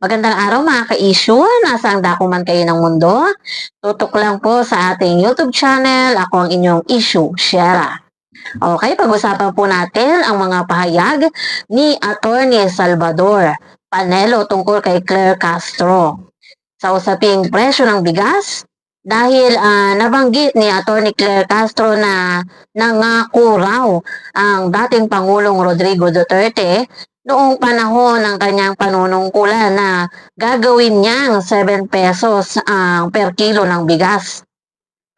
Magandang araw mga ka-issue. Nasa ang dako man kayo ng mundo. Tutok lang po sa ating YouTube channel. Ako ang inyong issue, Shera. Okay, pag-usapan po natin ang mga pahayag ni Attorney Salvador Panelo tungkol kay Claire Castro. Sa usaping presyo ng bigas, dahil ah, nabanggit ni Attorney Claire Castro na nangako raw ang dating Pangulong Rodrigo Duterte noong panahon ng kanyang panunungkulan na gagawin niyang 7 pesos ang per kilo ng bigas.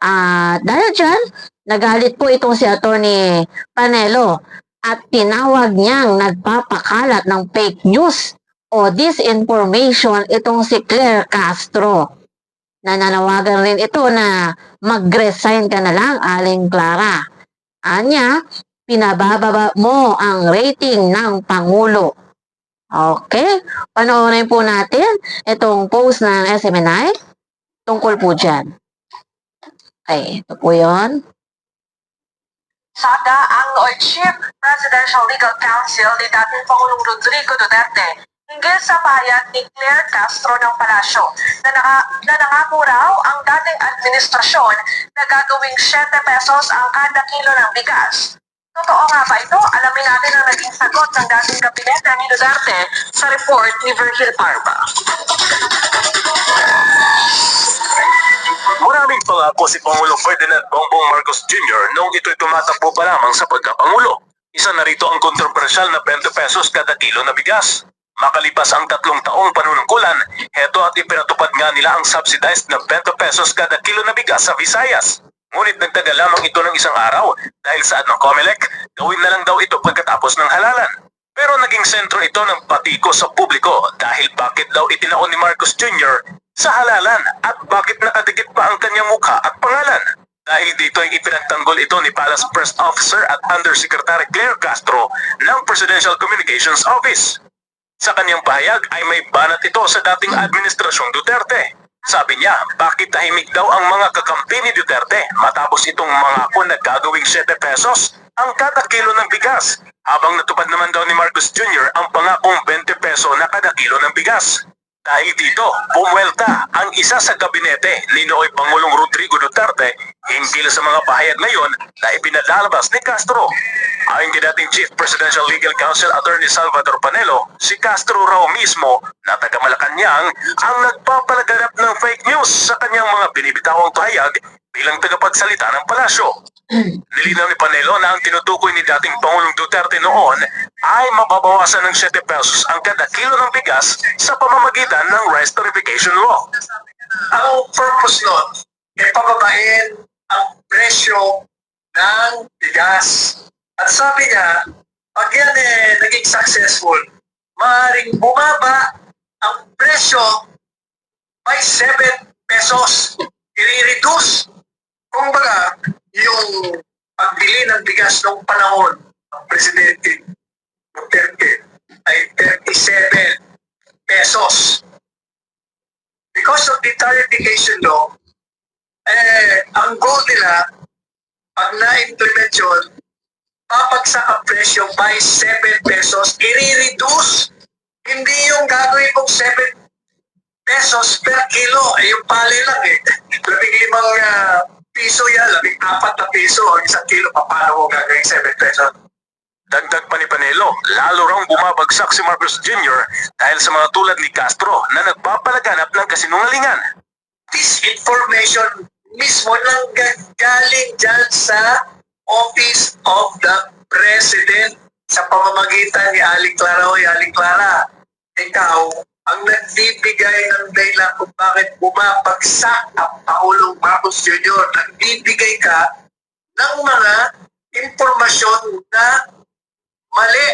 Ah, dahil dyan, nagalit po itong si Attorney Panelo at tinawag niyang nagpapakalat ng fake news o disinformation itong si Claire Castro. Nananawagan rin ito na mag-resign ka na lang, Aling Clara. Anya, pinabababa mo ang rating ng Pangulo. Okay, panoorin po natin itong post ng SMNI tungkol po dyan. Okay, ito po yun. Sada ang Lord Chief Presidential Legal Counsel ni dating Pangulong Rodrigo Duterte hinggil sa pahayag ni Claire Castro ng Palasyo na, naka, na nangako raw ang dating administrasyon na gagawing 7 pesos ang kada kilo ng bigas. Totoo nga ba ito? Alamin natin ang naging sagot ng dating kabinete ni Duterte sa report ni Virgil Parba. Maraming pangako si Pangulo Ferdinand Bongbong Marcos Jr. noong ito'y tumatakbo pa lamang sa pagkapangulo. Isa na rito ang kontrobersyal na 20 pesos kada kilo na bigas. Makalipas ang tatlong taong panunungkulan, heto at ipinatupad nga nila ang subsidized na 20 pesos kada kilo na bigas sa Visayas. Ngunit nagtagal lamang ito ng isang araw dahil sa ng COMELEC, gawin na lang daw ito pagkatapos ng halalan. Pero naging sentro ito ng patiko sa publiko dahil bakit daw itinaon ni Marcos Jr. sa halalan at bakit nakadikit pa ang kanyang mukha at pangalan. Dahil dito ay ipinagtanggol ito ni Palace Press Officer at Undersecretary Claire Castro ng Presidential Communications Office. Sa kanyang pahayag ay may banat ito sa dating administrasyong Duterte. Sabi niya, bakit tahimik daw ang mga kakampi ni Duterte matapos itong mangako na gagawing 7 pesos ang kada kilo ng bigas habang natupad naman daw ni Marcos Jr. ang pangakong 20 peso na kada kilo ng bigas. Dahil dito, bumwelta ang isa sa gabinete ni Nooy Pangulong Rodrigo Duterte hinggil sa mga pahayag ngayon na ipinalalabas ni Castro. Ayon kay dating Chief Presidential Legal Counsel Attorney Salvador Panelo, si Castro raw mismo na taga Malacanang ang nagpapalaganap ng fake news sa kanyang mga binibitawang pahayag bilang tagapagsalita ng palasyo. Nilinaw ni Panelo na ang tinutukoy ni dating Pangulong Duterte noon ay mababawasan ng 7 pesos ang kada kilo ng bigas sa pamamagitan ng Rice Tariffication Law. ang purpose nun, ipababain ang presyo ng bigas. At sabi niya, pag yan eh, naging successful, maaaring bumaba ang presyo by 7 pesos. I-reduce. Kumbaga, yung pagbili ng bigas noong panahon ng Presidente Duterte ay 37 pesos because of the tariffication law, eh, ang goal nila, pag na-implement yun, papagsak ang presyo by 7 pesos, i-reduce. Hindi yung gagawin kong 7 pesos per kilo. Eh, yung pali lang eh. Labing limang ah, piso yan, labing apat na piso ang isang kilo. Paano mo gagawin 7 pesos? Dagdag pa ni Panelo, lalo rang bumabagsak si Marcos Jr. dahil sa mga tulad ni Castro na nagpapalaganap ng kasinungalingan. this information mismo nang galing dyan sa Office of the President sa pamamagitan ni Aling Clara o Aling Clara. Ikaw, ang nagbibigay ng dahilan kung bakit bumabagsak ang Pangulong Marcos Jr. Nagbibigay ka ng mga impormasyon na mali,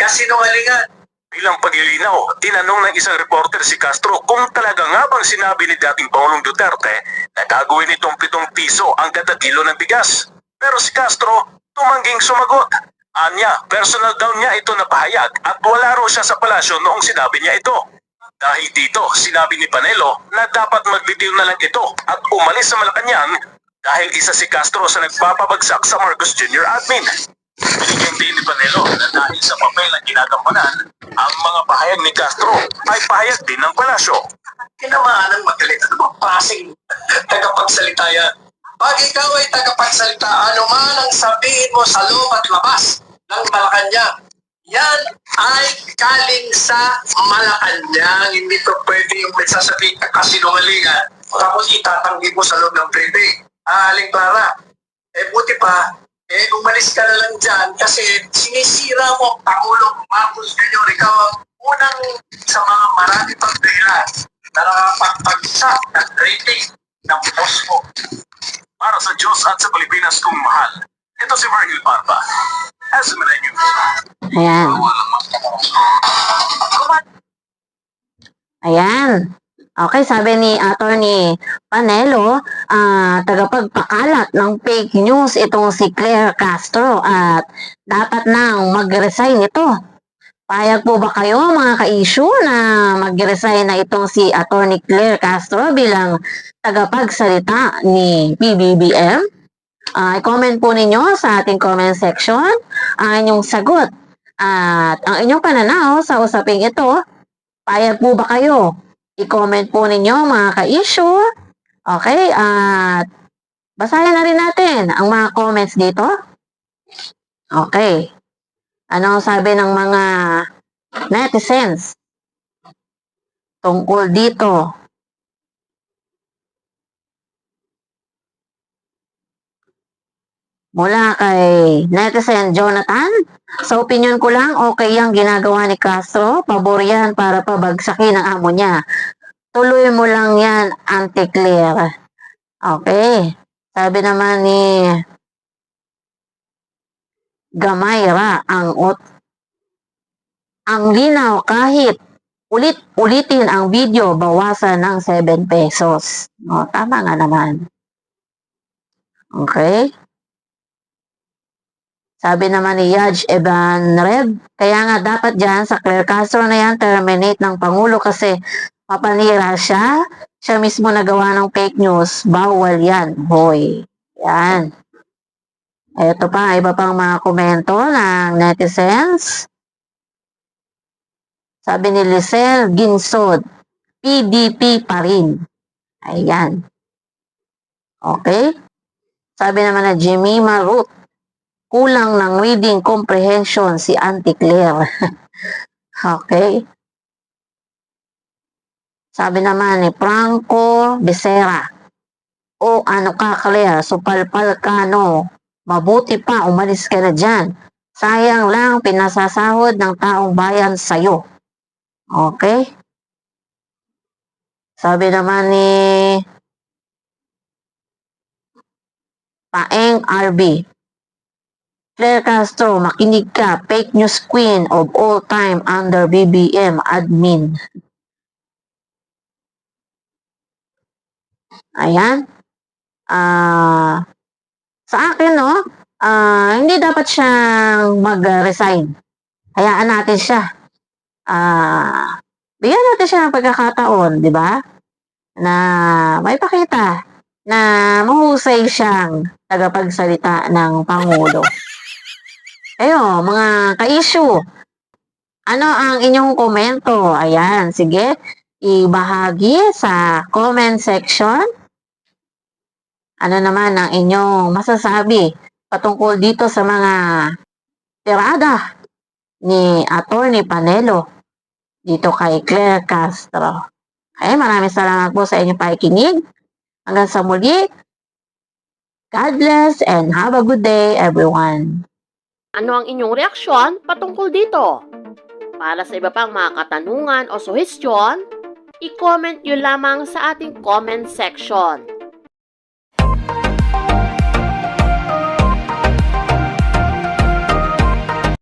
kasinungalingan. Bilang paglilinaw, tinanong ng isang reporter si Castro kung talaga nga bang sinabi ni dating Pangulong Duterte na gagawin itong 7 piso ang kada kilo ng bigas. Pero si Castro, tumangging sumagot. Anya, personal daw niya ito na pahayag at wala raw siya sa palasyo noong sinabi niya ito. Dahil dito, sinabi ni Panelo na dapat magbitiw na lang ito at umalis sa Malacanang dahil isa si Castro sa nagpapabagsak sa Marcos Jr. admin. Binigyan din ni Panelo na dahil sa papel na ginagampanan, ang mga pahayag ni Castro ay pahayag din ng palasyo. Kinamaan ng magaling. Ano ba klaseng tagapagsalita yan? Pag ikaw ay tagapagsalita, ano man ang sabihin mo sa loob at labas ng Malacanang, yan ay galing sa Malacanang. Hindi to pwede yung may sasabihin ka kasinungalingan tapos itatanggi mo sa loob ng private. Ah, Aling Clara, eh buti pa, eh umalis ka na lang dyan kasi sinisira mo ang Pangulong Marcos Jr. Ikaw ang unang sa mga marami pang dahilan na nakapagpagsak ng rating ng boss mo. Para sa Diyos at sa Pilipinas kong mahal. Ito si Marhil Parpa. A News. Ayan. Ayan. Okay, sabi ni Attorney Panelo, ah tagapagpakalat ng fake news itong si Claire Castro at dapat nang mag-resign ito. Payag po ba kayo mga ka-issue na mag-resign na itong si Attorney Claire Castro bilang tagapagsalita ni PBBM? Ah, i-comment po ninyo sa ating comment section ang inyong sagot at ang inyong pananaw sa usaping ito. Payag po ba kayo? I-comment po ninyo mga ka-issue. Okay, at basahin na rin natin ang mga comments dito. Okay. Ano ang sabi ng mga netizens tungkol dito? Mula kay netizen Jonathan, sa opinion ko lang, okay yung ginagawa ni Castro. Pabor yan para pabagsakin ang amo niya. Tuloy mo lang yan, anti-clear. Okay. Sabi naman ni Gamayra, ang ot ang linaw kahit ulit-ulitin ang video, bawasan ng 7 pesos. O, tama nga naman. Okay. Sabi naman ni Yaj Evan Red, kaya nga dapat dyan sa Claire Castro na yan, terminate ng Pangulo kasi mapanira siya. Siya mismo nagawa ng fake news. Bawal yan, hoy. Yan. Ito pa, iba pang mga komento ng netizens. Sabi ni Lisel Ginsod, PDP pa rin. Ayan. Okay. Sabi naman na Jemima Ruth, kulang ng reading comprehension si Auntie Claire. okay. Sabi naman ni Franco Becerra, o ano ka Claire, supalpal ka no, mabuti pa umalis ka na dyan. Sayang lang pinasasahod ng taong bayan sa'yo. Okay? Sabi naman ni Paeng RB, Claire Castro, makinig ka, fake news queen of all time under BBM admin. Ayan. Ah, sa akin, no, ah, hindi dapat siyang mag-resign. Hayaan natin siya. Ah, bigyan natin siya ng pagkakataon, di ba? Na may pakita na mahusay siyang tagapagsalita ng Pangulo. Ayo, mga ka-issue, ano ang inyong komento? Ayan, sige, ibahagi sa comment section. Ano naman ang inyong masasabi patungkol dito sa mga tirada ni Attorney Panelo dito kay Claire Castro. Okay, maraming salamat po sa inyong pakikinig. Hanggang sa muli, God bless and have a good day everyone. Ano ang inyong reaksyon patungkol dito? Para sa iba pang mga katanungan o suhestyon, i-comment nyo lamang sa ating comment section.